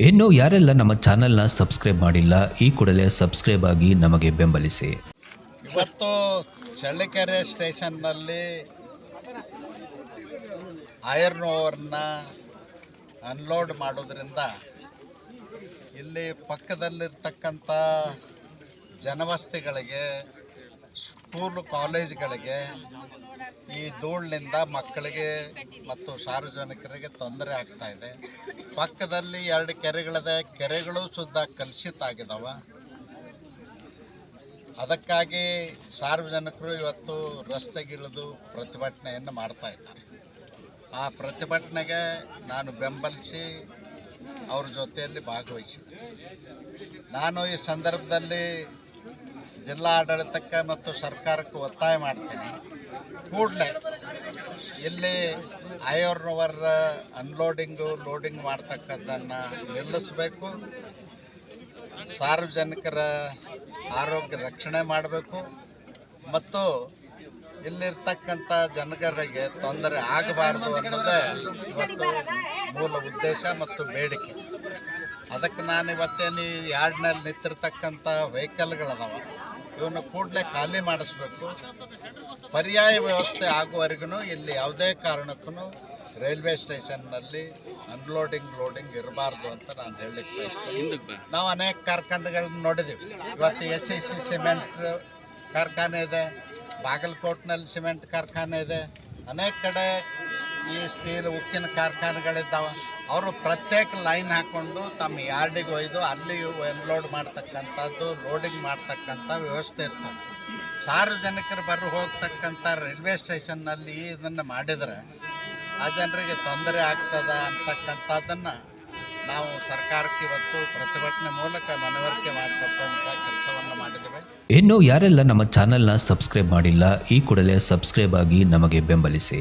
ಇನ್ನು ಯಾರೆಲ್ಲ ನಮ್ಮ ಚಾನೆಲ್ನ ಸಬ್ಸ್ಕ್ರೈಬ್ ಮಾಡಿಲ್ಲ, ಈ ಕೂಡಲೇ ಸಬ್ಸ್ಕ್ರೈಬ್ ಆಗಿ ನಮಗೆ ಬೆಂಬಲಿಸಿ. ಇವತ್ತು ಚಳ್ಳಕೆರೆ ಸ್ಟೇಷನ್ನಲ್ಲಿ ಐರನ್ ಓವರ್ನ ಅನ್ಲೋಡ್ ಮಾಡೋದ್ರಿಂದ ಇಲ್ಲಿ ಪಕ್ಕದಲ್ಲಿರ್ತಕ್ಕಂಥ ಜನವಸತಿಗಳಿಗೆ ಸ್ಕೂಲು ಕಾಲೇಜ್ಗಳಿಗೆ ಈ ಧೂಳಿನಿಂದ ಮಕ್ಕಳಿಗೆ ಮತ್ತು ಸಾರ್ವಜನಿಕರಿಗೆ ತೊಂದರೆ ಆಗ್ತಾ ಇದೆ. ಪಕ್ಕದಲ್ಲಿ ಎರಡು ಕೆರೆಗಳಿದೆ. ಕೆರೆಗಳು ಸುದ್ದ ಕಲುಷಿತ ಆಗಿದಾವ. ಅದಕ್ಕಾಗಿ ಸಾರ್ವಜನಿಕರು ಇವತ್ತು ರಸ್ತೆಗಿಳಿದು ಪ್ರತಿಭಟನೆಯನ್ನು ಮಾಡ್ತಾ ಇದ್ದಾರೆ. ಆ ಪ್ರತಿಭಟನೆಗೆ ನಾನು ಬೆಂಬಲಿಸಿ ಅವ್ರ ಜೊತೆಯಲ್ಲಿ ಭಾಗವಹಿಸಿದ್ದೆ. ನಾನು ಈ ಸಂದರ್ಭದಲ್ಲಿ ಜಿಲ್ಲಾ ಆಡಳಿತಕ್ಕೆ ಮತ್ತು ಸರ್ಕಾರಕ್ಕೆ ಒತ್ತಾಯ ಮಾಡ್ತೀನಿ. ಕೂಡಲೇ ಇಲ್ಲಿ ಆಯೋರ್ನವರ ಅನ್ಲೋಡಿಂಗು ಲೋಡಿಂಗ್ ಮಾಡ್ತಕ್ಕದ್ದನ್ನು ನಿಲ್ಲಿಸಬೇಕು. ಸಾರ್ವಜನಿಕರ ಆರೋಗ್ಯ ರಕ್ಷಣೆ ಮಾಡಬೇಕು. ಮತ್ತು ಇಲ್ಲಿರ್ತಕ್ಕಂಥ ಜನಗರಿಗೆ ತೊಂದರೆ ಆಗಬಾರ್ದು ಅನ್ನೋದೇ ಇವತ್ತು ಮೂಲ ಉದ್ದೇಶ ಮತ್ತು ಬೇಡಿಕೆ. ಅದಕ್ಕೆ ನಾನು ಇವತ್ತೇನು ಈ ಯಾರ್ಡ್ನಲ್ಲಿ ನಿಂತಿರ್ತಕ್ಕಂಥ ವೆಹಿಕಲ್ಗಳದಾವ ಇವನ್ನ ಕೂಡಲೇ ಖಾಲಿ ಮಾಡಿಸ್ಬೇಕು. ಪರ್ಯಾಯ ವ್ಯವಸ್ಥೆ ಆಗುವವರೆಗೂ ಇಲ್ಲಿ ಯಾವುದೇ ಕಾರಣಕ್ಕೂ ರೈಲ್ವೆ ಸ್ಟೇಷನ್ನಲ್ಲಿ ಅನ್ಲೋಡಿಂಗ್ ಲೋಡಿಂಗ್ ಇರಬಾರ್ದು ಅಂತ ನಾನು ಹೇಳಲಿಕ್ಕೆ ಬಯಸ್ತೇನೆ. ನಾವು ಅನೇಕ ಕಾರ್ಖಾನೆಗಳನ್ನ ನೋಡಿದ್ದೀವಿ ಇವತ್ತು ಎಸ್ ಐ ಸಿ ಸಿಮೆಂಟ್ ಕಾರ್ಖಾನೆ ಇದೆ ಬಾಗಲಕೋಟ್ನಲ್ಲಿ ಸಿಮೆಂಟ್ ಕಾರ್ಖಾನೆ ಇದೆ. ಅನೇಕ ಕಡೆ ಈ ಸ್ಟೀಲ್ ಉಕ್ಕಿನ ಕಾರ್ಖಾನೆಗಳಿದ್ದಾವೆ. ಅವರು ಪ್ರತ್ಯೇಕ ಲೈನ್ ಹಾಕ್ಕೊಂಡು ತಮ್ಮ ಯಾರ್ಡಿಗೆ ಒಯ್ದು ಅಲ್ಲಿ ಎನ್ಲೋಡ್ ಮಾಡ್ತಕ್ಕಂಥದ್ದು ಲೋಡಿಂಗ್ ಮಾಡ್ತಕ್ಕಂಥ ವ್ಯವಸ್ಥೆ ಇರ್ತದೆ. ಸಾರ್ವಜನಿಕರು ಬರೋ ಹೋಗ್ತಕ್ಕಂಥ ರೈಲ್ವೆ ಸ್ಟೇಷನ್ನಲ್ಲಿ ಇದನ್ನು ಮಾಡಿದರೆ ಆ ಜನರಿಗೆ ತೊಂದರೆ ಆಗ್ತದ ಅಂತಕ್ಕಂಥದ್ದನ್ನು ನಾವು ಸರ್ಕಾರಕ್ಕೆ ಇವತ್ತು ಪ್ರತಿಭಟನೆ ಮೂಲಕ ಮನವರಿಕೆ ಮಾಡ್ತಕ್ಕಂಥ ಕೆಲಸವನ್ನು ಮಾಡಿದ್ದೇವೆ. ಇನ್ನು ಯಾರೆಲ್ಲ ನಮ್ಮ ಚಾನೆಲ್ನ ಸಬ್ಸ್ಕ್ರೈಬ್ ಮಾಡಿಲ್ಲ, ಈ ಕೂಡಲೇ ಸಬ್ಸ್ಕ್ರೈಬ್ ಆಗಿ ನಮಗೆ ಬೆಂಬಲಿಸಿ.